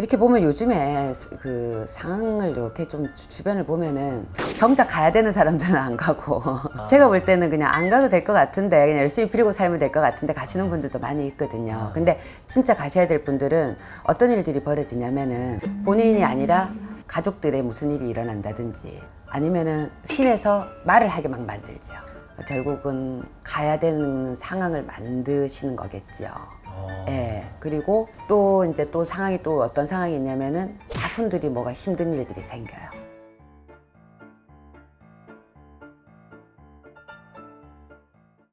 이렇게 보면 요즘에 그 상황을 이렇게 좀 주- 주변을 보면은 정작 가야 되는 사람들은 안 가고 제가 볼 때는 그냥 안 가도 될 것 같은데 그냥 열심히 빌고 살면 될 것 같은데 가시는 분들도 많이 있거든요. 근데 진짜 가셔야 될 분들은 어떤 일들이 벌어지냐면은 본인이 아니라 가족들의 무슨 일이 일어난다든지 아니면은 신에서 말을 하게 막 만들죠. 결국은 가야 되는 상황을 만드시는 거겠지요. 어. 예. 그리고 또 이제 또 상황이 또 어떤 상황이 있냐면은 자손들이 뭐가 힘든 일들이 생겨요.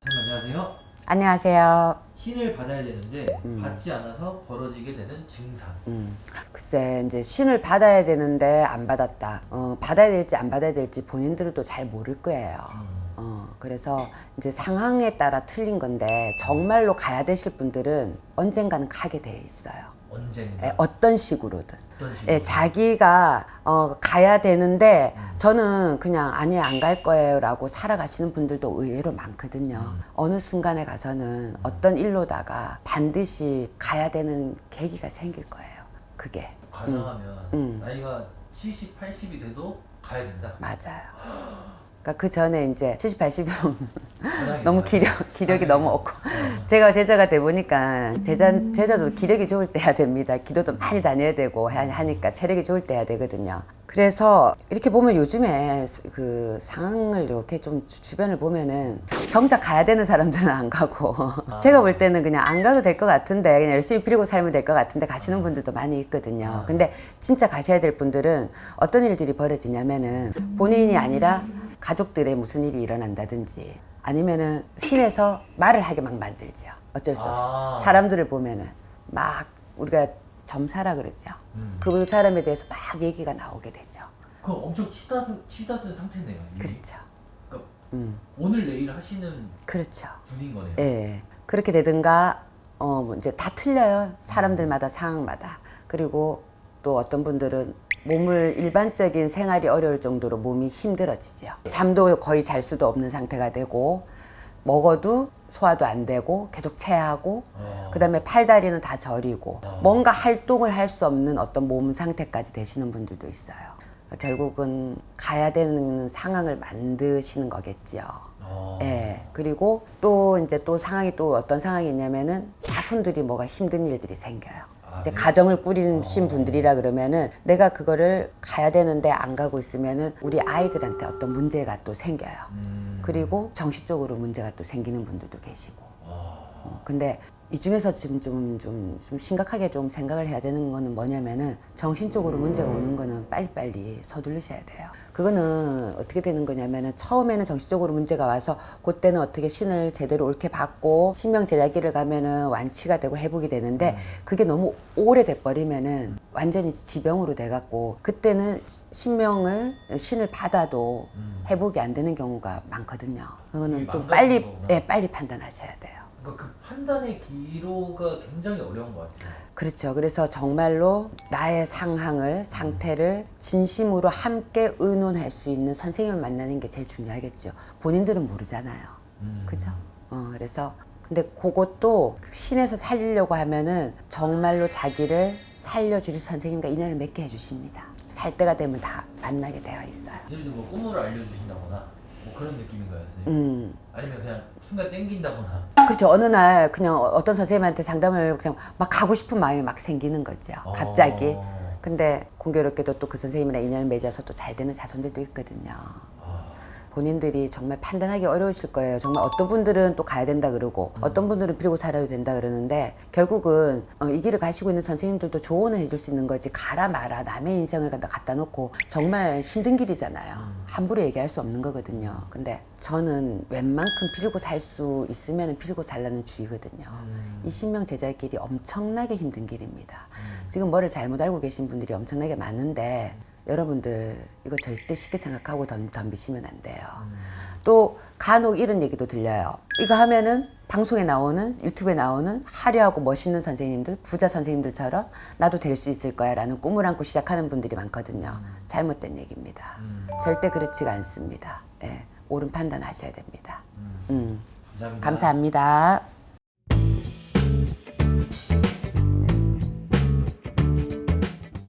선생님 안녕하세요. 안녕하세요. 신을 받아야 되는데 음. 받지 않아서 벌어지게 되는 증상. 음, 글쎄 이제 신을 받아야 되는데 안 받았다. 어, 받아야 될지 안 받아야 될지 본인들도 잘 모를 거예요. 음. 어, 그래서 이제 상황에 따라 틀린 건데 정말로 가야 되실 분들은 언젠가는 가게 돼 있어요. 언젠가 예, 어떤 식으로든. 어떤 식으로 예, 자기가 어, 가야 되는데 저는 그냥 아니 안 갈 거예요라고 살아가시는 분들도 의외로 많거든요. 음. 어느 순간에 가서는 어떤 일로다가 반드시 가야 되는 계기가 생길 거예요. 그게 가정하면 음. 나이가 70, 80이 돼도 가야 된다. 맞아요. 그러니까 그 전에 이제 70, 80이면 가장이 너무 기력 기력이 아, 너무 네. 없고 제가 제자가 돼 보니까 제자 제자도 기력이 좋을 때 해야 됩니다. 기도도 많이 다녀야 되고 하- 하니까 체력이 좋을 때 해야 되거든요. 그래서 이렇게 보면 요즘에 그 상황을 이렇게 좀 주- 주변을 보면은 정작 가야 되는 사람들은 안 가고 제가 볼 때는 그냥 안 가도 될 것 같은데 그냥 열심히 빌고 살면 될 것 같은데 가시는 분들도 많이 있거든요. 근데 진짜 가셔야 될 분들은 어떤 일들이 벌어지냐면은 본인이 아니라 가족들의 무슨 일이 일어난다든지 아니면은 신에서 말을 하게 막 만들죠. 어쩔 수 없어. 아. 사람들을 보면은 막 우리가 점사라 그러죠. 음. 그 사람에 대해서 막 얘기가 나오게 되죠. 그럼 엄청 치닫은, 치닫은 상태네요. 이미. 그렇죠. 그러니까 음, 오늘 내일 하시는 그렇죠. 분인 거네요. 예. 그렇게 되든가, 어, 뭐 이제 다 틀려요. 사람들마다 상황마다. 그리고 또 어떤 분들은 몸을 일반적인 생활이 어려울 정도로 몸이 힘들어지죠. 잠도 거의 잘 수도 없는 상태가 되고, 먹어도 소화도 안 되고, 계속 체하고, 어. 그 다음에 팔다리는 다 저리고, 어. 뭔가 활동을 할 수 없는 어떤 몸 상태까지 되시는 분들도 있어요. 결국은 가야 되는 상황을 만드시는 거겠지요. 어. 예. 그리고 또 이제 또 상황이 또 어떤 상황이 있냐면은 자손들이 뭐가 힘든 일들이 생겨요. 아, 이제 네. 가정을 꾸리신 분들이라 그러면은 내가 그거를 가야 되는데 안 가고 있으면은 우리 아이들한테 어떤 문제가 또 생겨요. 음. 그리고 정신적으로 문제가 또 생기는 분들도 계시고. 어. 어, 근데 이 중에서 지금 좀, 좀, 좀 심각하게 좀 생각을 해야 되는 거는 뭐냐면은 정신적으로 문제가 오는 거는 빨리빨리 서두르셔야 돼요. 그거는 어떻게 되는 거냐면은 처음에는 정신적으로 문제가 와서 그때는 어떻게 신을 제대로 옳게 받고 신명 제자기를 가면은 완치가 되고 회복이 되는데 그게 너무 오래돼 버리면은 완전히 지병으로 돼 갖고 그때는 신명을 신을 받아도 음. 회복이 안 되는 경우가 많거든요. 그거는 좀 빨리. 예, 빨리 판단하셔야 돼요. 그러니까 그 판단의 기로가 굉장히 어려운 것 같아요. 그렇죠. 그래서 정말로 나의 상황을, 상태를 진심으로 함께 의논할 수 있는 선생님을 만나는 게 제일 중요하겠죠. 본인들은 모르잖아요. 음. 그죠? 어, 그래서 근데 그것도 신에서 살리려고 하면은 정말로 자기를 살려주실 선생님과 인연을 맺게 해주십니다. 살 때가 되면 다 만나게 되어 있어요. 예를 들어 뭐 꿈을 알려주신다거나 뭐 그런 느낌인가요, 선생님? 음. 아니면 그냥 순간 땡긴다거나. 그렇죠. 어느 날 그냥 어떤 선생님한테 상담을 그냥 막 가고 싶은 마음이 막 생기는 거죠. 갑자기. 어. 근데 공교롭게도 또 그 선생님이랑 인연을 맺어서 또 잘 되는 자손들도 있거든요. 아. 본인들이 정말 판단하기 어려우실 거예요. 정말 어떤 분들은 또 가야 된다 그러고 어떤 분들은 빌고 살아야 된다 그러는데 결국은 어, 이 길을 가시고 있는 선생님들도 조언을 해줄 수 있는 거지 가라 마라 남의 인생을 갖다 갖다 놓고 정말 힘든 길이잖아요. 함부로 얘기할 수 없는 거거든요. 근데 저는 웬만큼 빌고 살 수 있으면 빌고 살라는 주의거든요. 음. 이 신명 제자의 길이 엄청나게 힘든 길입니다. 지금 뭐를 잘못 알고 계신 분들이 엄청나게 많은데 여러분들 이거 절대 쉽게 생각하고 덤, 덤비시면 안 돼요. 또 간혹 이런 얘기도 들려요. 이거 하면은 방송에 나오는 유튜브에 나오는 화려하고 멋있는 선생님들, 부자 선생님들처럼 나도 될 수 있을 거야라는 꿈을 안고 시작하는 분들이 많거든요. 잘못된 얘기입니다. 음. 절대 그렇지가 않습니다. 예, 옳은 판단하셔야 됩니다. 음. 음, 감사합니다. 감사합니다.